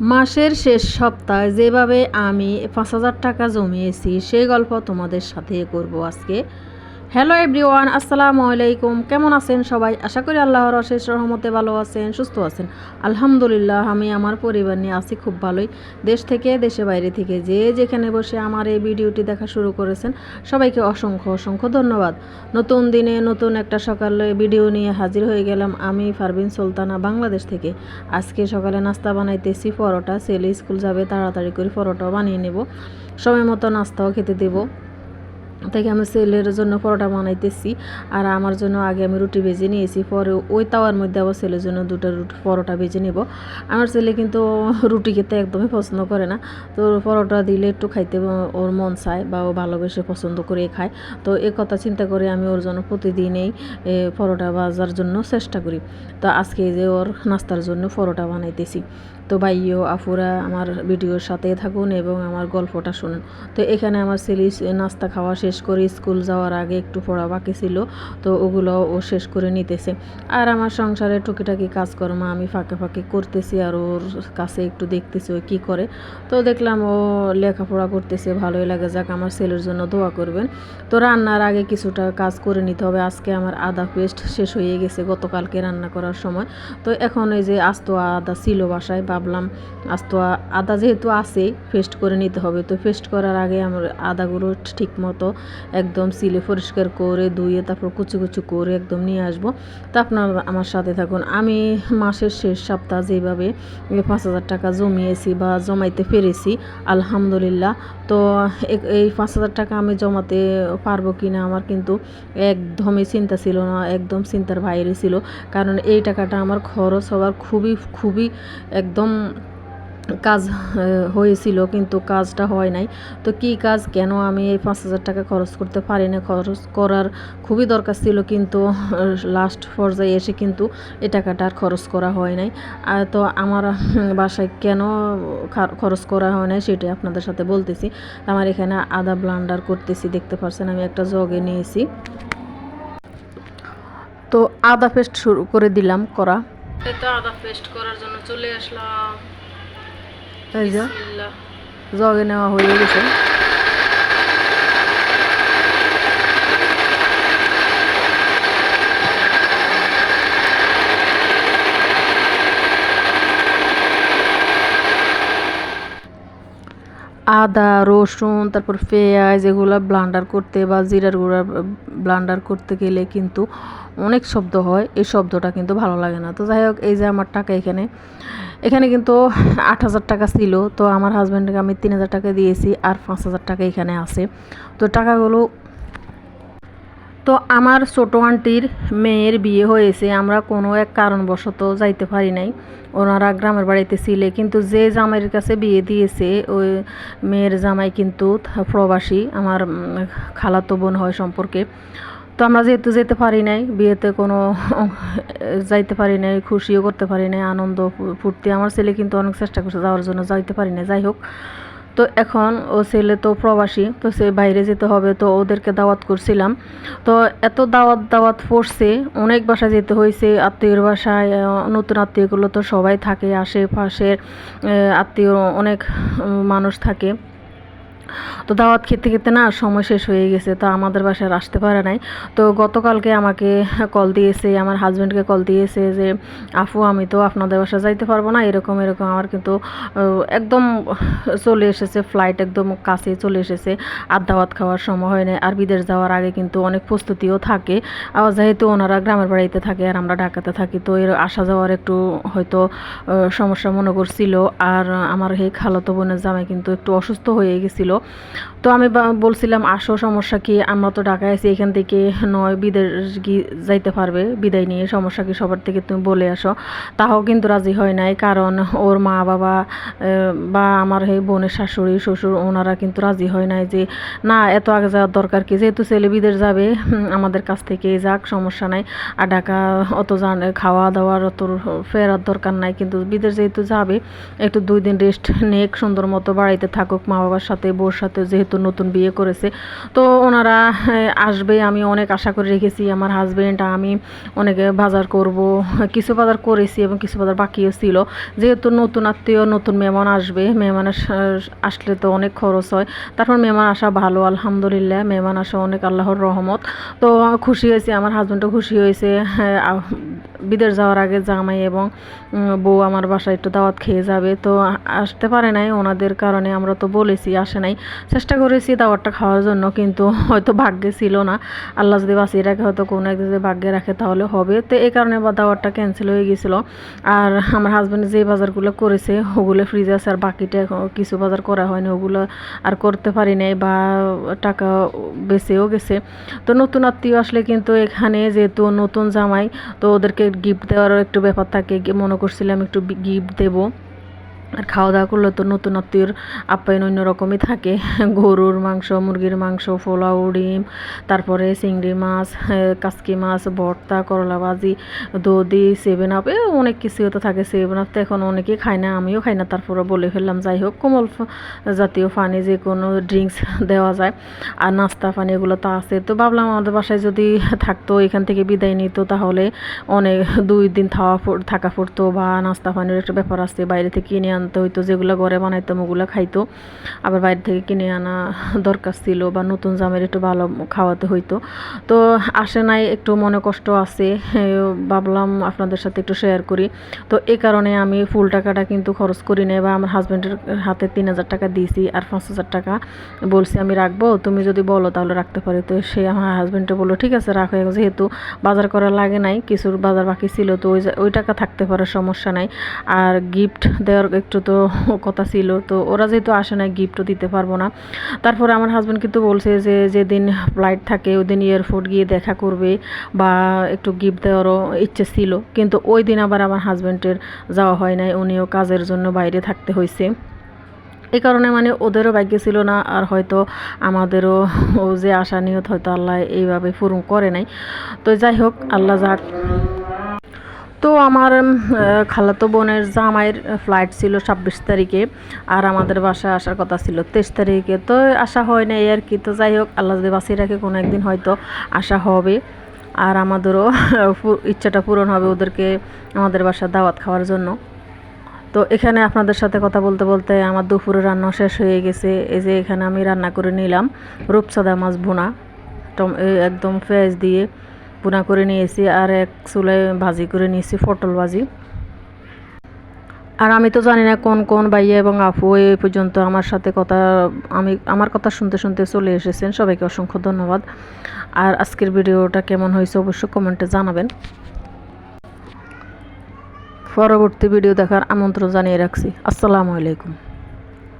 মাসের শেষ সপ্তাহে যেভাবে আমি পাঁচ হাজার টাকা জমিয়েছি সেই গল্প তোমাদের সাথে করব আজকে। হ্যালো এভরিওয়ান, আসসালামু আলাইকুম। কেমন আছেন সবাই? আশা করি আল্লাহর অশেষ রহমতে ভালো আছেন, সুস্থ আছেন। আলহামদুলিল্লাহ, আমি আমার পরিবার নিয়ে আছি খুব ভালোই। দেশ থেকে দেশে বাইরে থেকে যে যেখানে বসে আমার এই ভিডিওটি দেখা শুরু করেছেন, সবাইকে অসংখ্য অসংখ্য ধন্যবাদ। নতুন দিনে নতুন একটা সকালে ভিডিও নিয়ে হাজির হয়ে গেলাম আমি, ফারবিন সুলতানা, বাংলাদেশ থেকে। আজকে সকালে নাস্তা বানাইতেছি, পরোটা। ছেলে স্কুল যাবে, তাড়াতাড়ি করে পরোটাও বানিয়ে নেব। সময় মতো নাস্তাও খেতে দেবো। থেকে আমি ছেলের জন্য পরোটা বানাইতেছি। আর আমার জন্য আগে আমি রুটি ভেজে নিয়েছি, পরে ওই তাওয়ার মধ্যে আবার ছেলের জন্য দুটো রুটি পরোটা ভেজে নেব। আমার ছেলে কিন্তু রুটি খেতে একদমই পছন্দ করে না। তো পরোটা দিলে একটু খাইতে ওর মন চায় বা ও ভালোবেসে পছন্দ করে খায়। তো এ কথা চিন্তা করে আমি ওর জন্য প্রতিদিনেই পরোটা ভাজার জন্য চেষ্টা করি। তো আজকে যে ওর নাস্তার জন্য পরোটা বানাইতেছি। তো ভাইও আফুরা আমার ভিডিওর সাথে থাকুন এবং আমার গল্পটা শুনুন। তো এখানে আমার ছেলে নাস্তা খাওয়া শেষ করে স্কুল যাওয়ার আগে একটু পড়া বাকি ছিল, তো ওগুলো ও শেষ করে নিতেছে। আর আমার সংসারে টুকিটাকি কাজকর্ম আমি ফাঁকে ফাঁকে করতেছি আর ওর কাছে একটু দেখতেছি ও কী করে। তো দেখলাম ও লেখাপড়া করতেছে, ভালোই লাগে, যাক আমার ছেলের জন্য দোয়া করবেন। তো রান্নার আগে কিছুটা কাজ করে নিতে হবে, আজকে আমার আদা পেস্ট শেষ হয়ে গেছে গতকালকে রান্না করার সময়। তো এখন ওই যে আস্ত আদা ছিল বাসায় ভাবলাম, আজ তো আদা যেহেতু আছে পেস্ট করে নিতে হবে। তো পেস্ট করার আগে আমার আদাগুলো ঠিক মতো একদম সিলে পরিষ্কার করে ধুয়ে তারপর কুচু কুচু করে একদম নিয়ে আসব। তো আপনার আমার সাথে থাকুন। আমি মাসের শেষ সপ্তাহ যেভাবে পাঁচ হাজার টাকা জমিয়েছি বা জমাইতে পেরেছি, আলহামদুলিল্লাহ। তো এই পাঁচ হাজার টাকা আমি জমাতে পারব কি না আমার কিন্তু একদমই চিন্তা ছিল না, একদম চিন্তার বাইরে ছিল। কারণ এই টাকাটা আমার খরচ হওয়ার খুবই খুবই একদম কাজ হয়েছিল কিন্তু কাজটা হয় নাই। তো কি কাজ, কেন আমি এই পাঁচ হাজার টাকা খরচ করতে পারি না? খরচ করার খুবই দরকার ছিল কিন্তু লাস্ট পর্যায়ে এসে কিন্তু এ টাকাটা আর খরচ করা হয় নাই। আর তো আমার বাসায় কেন খরচ করা হয় নাই সেটাই আপনাদের সাথে বলতেছি। আমার এখানে আদা ব্লান্ডার করতেছি, দেখতে পাচ্ছেন আমি একটা জগে নিয়েছি। তো আদা পেস্ট শুরু করে দিলাম করা। তো আদা পেস্ট করার জন্য চলে আসলাম। এই যে। জগে নেওয়া হয়ে গেছে। আদা, রসুন, তারপর পেঁয়াজ এগুলো ব্লান্ডার করতে বা জিরার গুঁড়া ব্লান্ডার করতে গেলে কিন্তু অনেক শব্দ হয়। এই শব্দটা কিন্তু ভালো লাগে না। তো যাই হোক, এই যে আমার টাকা এখানে। এখানে কিন্তু আট হাজার টাকা ছিল। তো আমার হাজব্যান্ডকে আমি তিন হাজার টাকা দিয়েছি আর পাঁচ হাজার টাকা এখানে আছে। তো টাকাগুলো তো আমার ছোটো আন্টির মেয়ের বিয়ে হয়েছে। আমরা কোনো এক কারণবশত যাইতে পারি নাই। ওনারা গ্রামের বাড়িতে ছিলে, কিন্তু যে জামাইয়ের কাছে বিয়ে দিয়েছে, ওই মেয়ের জামাই কিন্তু প্রবাসী, আমার খালাতো বোন হয় সম্পর্কে। তো আমরা যেহেতু যেতে পারি নাই, বিয়েতে কোনো যাইতে পারি নাই, খুশিও করতে পারি নাই, আনন্দ ফুর্তি। আমার ছেলে কিন্তু অনেক চেষ্টা করছে যাওয়ার জন্য, যাইতে পারি না যাই হোক তো এখন ও ছেলে তো প্রবাসী, তো সে বাইরে যেতে হবে, তো ওদেরকে দাওয়াত করছিলাম। তো এত দাওয়াত দাওয়াত পড়ছে, অনেক বাসায় যেতে হয়েছে, আত্মীয়র বাসায় নতুন আত্মীয়গুলো তো সবাই থাকে, আশেপাশের আত্মীয় অনেক মানুষ থাকে। তো দাওয়াত খেতে খেতে না সময় শেষ হয়ে গেছে, তো আমাদের বাসায় আসতে পারে নাই। তো গতকালকে আমাকে কল দিয়েছে, আমার হাজব্যান্ডকে কল দিয়েছে যে আফু আমি তো আপনাদের বাসায় যাইতে পারব না। এরকম এরকম আমার কিন্তু একদম চলে এসেছে ফ্লাইট একদম কাছে চলে এসেছে। আর দাওয়াত খাওয়ার সময় হয় না আর বিদেশ যাওয়ার আগে কিন্তু অনেক প্রস্তুতিও থাকে। আবার যেহেতু ওনারা গ্রামের বাড়িতে থাকে আর আমরা ঢাকাতে থাকি, তো এর আসা যাওয়ার একটু হয়তো সমস্যা মনে করছিল। আর আমার এই খালাতো বোনের জামাই কিন্তু একটু অসুস্থ হয়ে গেছিল। তো আমি বলছিলাম, আসো, সমস্যা কি? আমরা তো ঢাকায় আছি, এখান থেকে নয়, বিদেশ যাইতে পারবে, বিদায় নিয়ে, সমস্যা কি? সবার থেকে তুমি বলে আসো। তাও কিন্তু রাজি হয় নাই, কারণ ওর মা বাবা বা আমার এই বোনের শাশুড়ি, শ্বশুর, ওনারা কিন্তু রাজি হয় নাই যে, না, এত আগে যাওয়ার দরকার কি? যেহেতু ছেলে বিদেশ যাবে আমাদের কাছ থেকে যাক, সমস্যা নাই। আর ঢাকা অত জানে খাওয়া দাওয়ার অত ফেরার দরকার নাই, কিন্তু বিদেশ যেহেতু যাবে, একটু দুই দিন রেস্ট নেক, সুন্দর মতো বাড়িতে থাকুক মা বাবার সাথে বসে বউর সাথে যেহেতু নতুন বিয়ে করেছে তো ওনারা আসবে আমি অনেক আশা করে রেখেছি আমার হাজবেন্ড আমি অনেকে বাজার করব কিছু বাজার করেছি এবং কিছু বাজার বাকিও ছিল। যেহেতু নতুন আত্মীয় নতুন মেহমান আসবে মেহমান আসলে তো অনেক খরচ হয় তারপর মেহমান আসা ভালো আলহামদুলিল্লাহ মেহমান আসা অনেক আল্লাহর রহমত। তো খুশি হয়েছে আমার হাজব্যান্ডও খুশি হয়েছে হ্যাঁ, বিদেশ যাওয়ার আগে জামাই এবং বউ আমার বাসায় একটু দাওয়াত খেয়ে যাবে তো আসতে পারে নাই ওনাদের কারণে আমরা তো বলেছি আসে নাই। চেষ্টা করেছি দাওয়াতটা খাওয়ার জন্য, কিন্তু হয়তো ভাগ্যে ছিল না। আল্লাহ যদি বাঁচিয়ে রাখে, হয়তো কোনো একদিন যদি ভাগ্যে রাখে, তাহলে হবে। তো এই কারণে বা ক্যান্সেল হয়ে গেছিল। আর আমার হাজব্যান্ড যে বাজারগুলো করেছে, ওগুলো ফ্রিজে আছে, আর বাকিটা কিছু বাজার করা হয়নি, ওগুলো আর করতে পারি নাই বা টাকা বেঁচেও গেছে। তো নতুন আত্মীয় আসলে কিন্তু এখানে যেহেতু নতুন জামাই, তো ওদেরকে গিফট দেওয়ারও একটু ব্যাপার থাকে। মনে করছিলাম একটু গিফট দেবো। আর খাওয়া দাওয়া করলে তো নতুন আত্মীয়র আপ্যায়ন অন্য রকমই থাকে। গরুর মাংস, মুরগির মাংস, পোলাও, ডিম, তারপরে চিংড়ি মাছ, কাসকি মাছ, ভর্তা, করলা ভাজি, দধি সেভেন আপ অনেক কিছু তো থাকে। সেভেন আপ তো এখন অনেকেই খায় না, আমিও খাই না। তারপরে বলে ফেললাম, যাই হোক, কোমল জাতীয় পানি যে কোনো ড্রিঙ্কস দেওয়া যায়। আর নাস্তা পানি এগুলো তো আছে। তো ভাবলাম আমাদের বাসায় যদি থাকতো, এখান থেকে বিদায় নিত, তাহলে অনেক দুই দিন থাওয়া থাকা পড়তো বা নাস্তা পানির একটা ব্যাপার আছে, বাইরে থেকে কিনে আনতে হইতো, যেগুলো ঘরে বানাইতাম ওগুলো খাইতো। আবার বাইরে থেকে কিনে আনা দরকার ছিল বা নতুন জামের একটু ভালো খাওয়াতে হইতো। তো আসে নাই, একটু মনে কষ্ট আছে ভাবলাম আপনাদের সাথে একটু শেয়ার করি। তো এই কারণে আমি ফুল টাকাটা কিন্তু খরচ করি নাই বা আমার হাজব্যান্ডের হাতে তিন হাজার টাকা দিয়েছি আর পাঁচ হাজার টাকা বলছি, আমি রাখব, তুমি যদি বলো তাহলে রাখতে পারি। তো সে আমার হাজব্যান্ডে বলল, ঠিক আছে, রাখো। যেহেতু বাজার করা লাগে নাই কিছুর বাজার বাকি ছিল, তো ওই ওই টাকা থাকতে পারে, সমস্যা নাই। আর গিফট দেওয়ার একটু তো কথা ছিল, তো ওরা যেহেতু আসে না গিফটও দিতে পারব না। তারপরে আমার হাজব্যান্ড কিন্তু বলছে যে, যেদিন ফ্লাইট থাকে ওই দিন এয়ারপোর্ট গিয়ে দেখা করবে বা একটু গিফট দেওয়ারও ইচ্ছে ছিল। কিন্তু ওই দিন আবার আমার হাজব্যান্ডের যাওয়া হয় নাই, উনিও কাজের জন্য বাইরে থাকতে হয়েছে এই কারণে মানে ওদেরও ভাগ্য ছিল না, আর হয়তো আমাদেরও ও যে আশা নিয়ত হয়তো আল্লাহ এইভাবে পূরণ করে নাই। তো যাই হোক, আল্লাহ যাক। তো আমার খালাতো বোনের জামাইয়ের ফ্লাইট ছিল ছাব্বিশ তারিখে আর আমাদের বাসায় আসার কথা ছিল তেইশ তারিখে। তো আসা হয় না আর কি। তো যাই হোক, আল্লাহ যদি বাঁচিয়ে রাখে, কোনো একদিন হয়তো আসা হবে। আর আমাদেরও ইচ্ছাটা পূরণ হবে ওদেরকে আমাদের বাসায় দাওয়াত খাওয়ার জন্য। তো এখানে আপনাদের সাথে কথা বলতে বলতে আমার দুপুরে রান্না শেষ হয়ে গেছে। এই যে এখানে আমি রান্না করে নিলাম রূপসাদা মাছ ভুনা একদম পেঁয়াজ দিয়ে। ভুনা করে নিয়েছি আর এক চুলায় ভাজি করে নিয়েছি, পটল ভাজি। আর আমি তো জানি না কোন কোন ভাইয়া এবং আপু এই পর্যন্ত আমার সাথে কথা, আমি, আমার কথা শুনতে শুনতে চলে এসেছেন। সবাইকে অসংখ্য ধন্যবাদ। আর আজকের ভিডিওটা কেমন হয়েছে অবশ্যই কমেন্টে জানাবেন। পরবর্তী ভিডিও দেখার আমন্ত্রণ জানিয়ে রাখছি। আসসালামু আলাইকুম।